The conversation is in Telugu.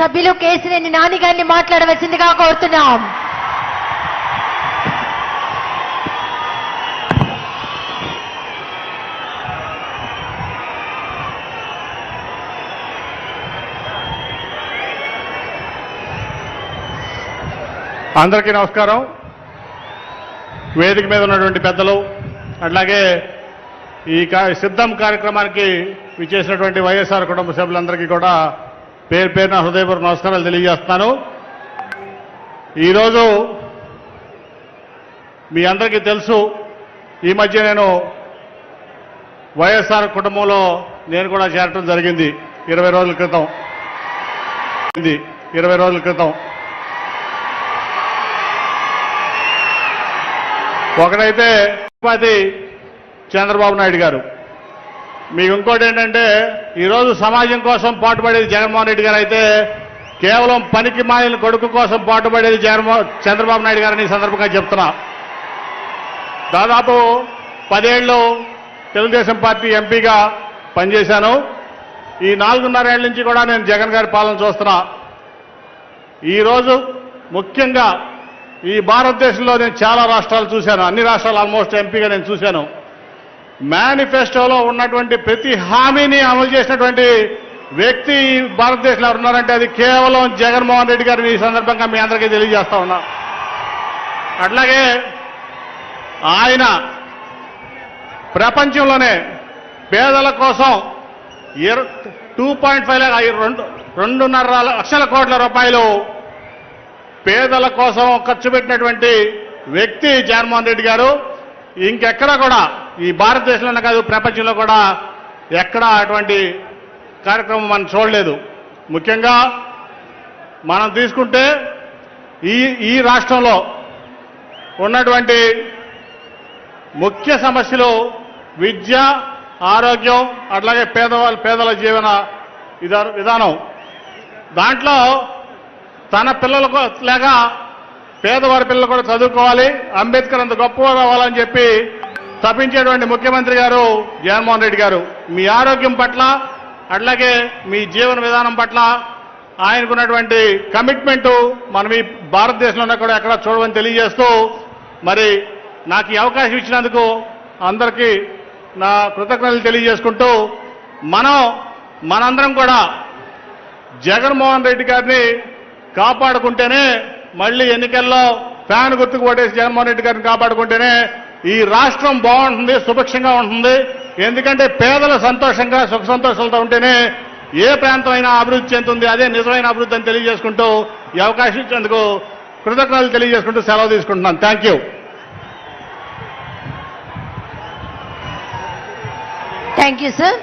సభ్యులు కేసినేని నాని గారిని మాట్లాడవలసిందిగా కోరుతున్నాం. అందరికీ నమస్కారం. వేదిక మీద ఉన్నటువంటి పెద్దలు అట్లాగే ఈ సిద్ధం కార్యక్రమానికి విచ్చేసినటువంటి వైఎస్ఆర్ కుటుంబ సభ్యులందరికీ కూడా పేరు పేరున హృదయపూర్వక నమస్కారాలు తెలియజేస్తున్నాను. ఈరోజు మీ అందరికీ తెలుసు ఈ మధ్య నేను వైఎస్ఆర్ కుటుంబంలో నేను కూడా చేరటం జరిగింది. ఇరవై రోజుల క్రితం. ఇది ఇరవై రోజుల క్రితం. ఒకడైతే చంద్రబాబు నాయుడు గారు. మీకు ఇంకోటి ఏంటంటే ఈరోజు సమాజం కోసం పాటుపడేది జగన్మోహన్ రెడ్డి గారు అయితే కేవలం పనికి మాలిన కొడుకు కోసం పాటుపడేది జగన్మోహన్ చంద్రబాబు నాయుడు గారని సందర్భంగా చెప్తున్నా. దాదాపు పదేళ్ళు తెలుగుదేశం పార్టీ ఎంపీగా పనిచేశాను. ఈ నాలుగున్నరేళ్ళ నుంచి కూడా నేను జగన్ గారి పాలన చూస్తున్నా. ఈరోజు ముఖ్యంగా ఈ భారతదేశంలో నేను చాలా రాష్ట్రాలు చూశాను. అన్ని రాష్ట్రాలు ఆల్మోస్ట్ ఎంపీగా నేను చూశాను. మేనిఫెస్టోలో ఉన్నటువంటి ప్రతి హామీని అమలు చేసినటువంటి వ్యక్తి భారతదేశంలో ఉన్నారంటే అది కేవలం జగన్మోహన్ రెడ్డి గారు ఈ సందర్భంగా మీ అందరికీ తెలియజేస్తా ఉన్నా. అట్లాగే ఆయన ప్రపంచంలోనే పేదల కోసం టూ పాయింట్ ఫైవ్ రెండు రెండున్నర లక్షల కోట్ల రూపాయలు పేదల కోసం ఖర్చు పెట్టినటువంటి వ్యక్తి జగన్మోహన్ రెడ్డి గారు. ఇంకెక్కడ కూడా ఈ భారతదేశంలోనే కాదు ప్రపంచంలో కూడా ఎక్కడా అటువంటి కార్యక్రమం మనం చూడలేదు. ముఖ్యంగా మనం తీసుకుంటే ఈ ఈ రాష్ట్రంలో ఉన్నటువంటి ముఖ్య సమస్యలు విద్య ఆరోగ్యం అట్లాగే పేదవాళ్ళ పేదల జీవన విధానం. దాంట్లో తన పిల్లలకు లేక పేదవారి పిల్లలు కూడా చదువుకోవాలి అంబేద్కర్ అంత గొప్పగా కావాలని చెప్పి తప్పించేటువంటి ముఖ్యమంత్రి గారు జగన్మోహన్ రెడ్డి గారు. మీ ఆరోగ్యం పట్ల అట్లాగే మీ జీవన విధానం పట్ల ఆయనకున్నటువంటి కమిట్మెంటు మనం ఈ భారతదేశంలో కూడా ఎక్కడ చూడమని తెలియజేస్తూ మరి నాకు ఈ అవకాశం ఇచ్చినందుకు అందరికీ నా కృతజ్ఞతలు తెలియజేసుకుంటూ మనం మనందరం కూడా జగన్మోహన్ రెడ్డి గారిని కాపాడుకుంటేనే మళ్ళీ ఎన్నికల్లో ఫ్యాన్ గుర్తుకు ఓటేసి జగన్మోహన్ రెడ్డి గారిని కాపాడుకుంటేనే ఈ రాష్ట్రం బాగుంటుంది సుభిక్షంగా ఉంటుంది ఎందుకంటే పేదలు సంతోషంగా సుఖ సంతోషాలతో ఉంటేనే ఏ ప్రాంతం అయినా అభివృద్ధి చెందుతుంది. అదే నిజమైన అభివృద్ధి అని తెలియజేసుకుంటూ ఈ అవకాశం ఇచ్చేందుకు కృతజ్ఞతలు తెలియజేసుకుంటూ సెలవు తీసుకుంటున్నాను thank you thank you sir